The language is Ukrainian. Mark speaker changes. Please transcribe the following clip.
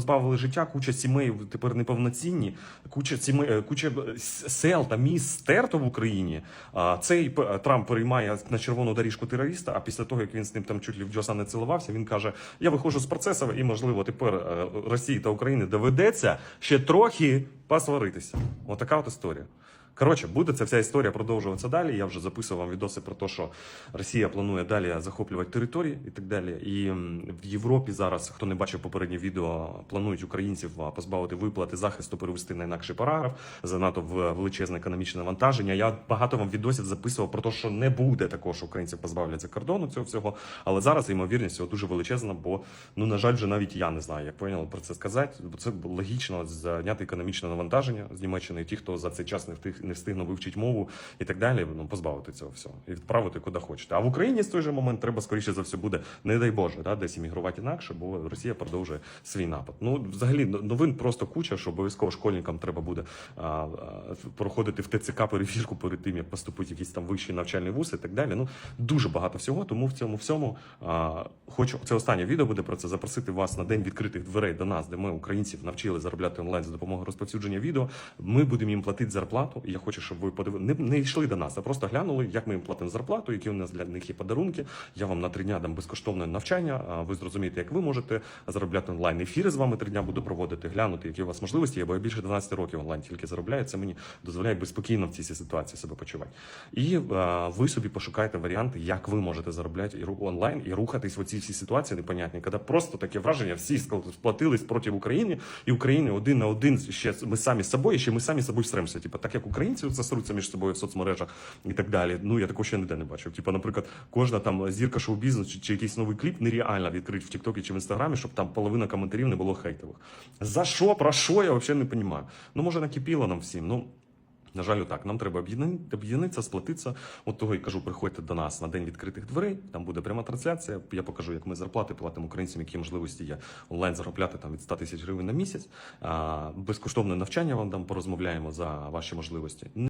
Speaker 1: позбавили життя, куча сімей тепер неповноцінні, куча сімей, е, куча е, сел та міст стерто в Україні. А цей Трамп переймає на червону доріжку терориста. А після того як він з ним там чуть ли в Джоса не цілувався, він каже: Я виходжу з процесу, і можливо тепер е, Росії та Україні доведеться ще трохи посваритися. Отака от історія. Коротше, буде ця вся історія продовжуватися далі. Я вже записував відоси про те, що Росія планує далі захоплювати території і так далі. І в Європі зараз, хто не бачив попереднє відео, планують українців позбавити виплати захисту, перевести на інакший параграф, занадто в величезне економічне навантаження. Я багато вам відосів записував про те, що не буде такого, що українців позбавлять за кордону цього всього. Але зараз ймовірність цього дуже величезна, бо ну на жаль, вже навіть я не знаю, як поняли про це сказати. Бо це логічно зняти економічне навантаження з Німеччини. Ті, хто за цей час не встиг не встигнув вивчити мову і так далі, ну позбавити цього всього і відправити куди хочете. А в Україні з той же момент треба скоріше за все буде, не дай Боже, да, десь іммігрувати інакше, бо Росія продовжує свій напад. Ну взагалі новин просто куча, що обов'язково школьникам треба буде а, а, проходити в ТЦК перевірку перед тим, як поступити в якийсь там вищий навчальний вуз і так далі. Ну дуже багато всього. Тому в цьому всьому а, хочу це останнє відео буде про це запросити вас на день відкритих дверей до нас, де ми українців навчили заробляти онлайн за допомогою розповсюдження відео. Ми будемо їм платити зарплату. І я хочу, щоб ви подивили, не, не йшли до нас, а просто глянули, як ми їм платимо зарплату, які у нас для них є подарунки. Я вам на три дня дам безкоштовне навчання. Ви зрозумієте, як ви можете заробляти онлайн. Ефіри з вами три дня буду проводити, глянути, які у вас можливості є, бо я більше 12 років онлайн тільки заробляю. Це мені дозволяє безпокійно в цій ситуації себе почувати. І а, ви собі пошукайте варіанти, як ви можете заробляти і онлайн і рухатись в оці всі ситуації непонятні, коли просто таке враження, всі сплатились проти України, і України один на один ще ми самі з собою, ще ми самі з собою всремося. Типу, так як українці засруться між собою в соцмережах і так далі. Ну я такого ще ніде не бачив. Типу, наприклад, кожна там зірка шоу-бізнесу чи, чи якийсь новий кліп нереально відкрити в Тіктокі чи в Інстаграмі, щоб там половина коментарів не було хейтових. За що, про що, я взагалі не розумію. Ну, може, накипіло нам всім. Ну, на жаль, так. Нам треба об'єднатися, сплатитися. От того і кажу, приходьте до нас на день відкритих дверей. Там буде пряма трансляція. Я покажу, як ми зарплати платимо українцям, які можливості є онлайн заробляти там від 100 тисяч гривень на місяць. Безкоштовне навчання вам там порозмовляємо за ваші можливості.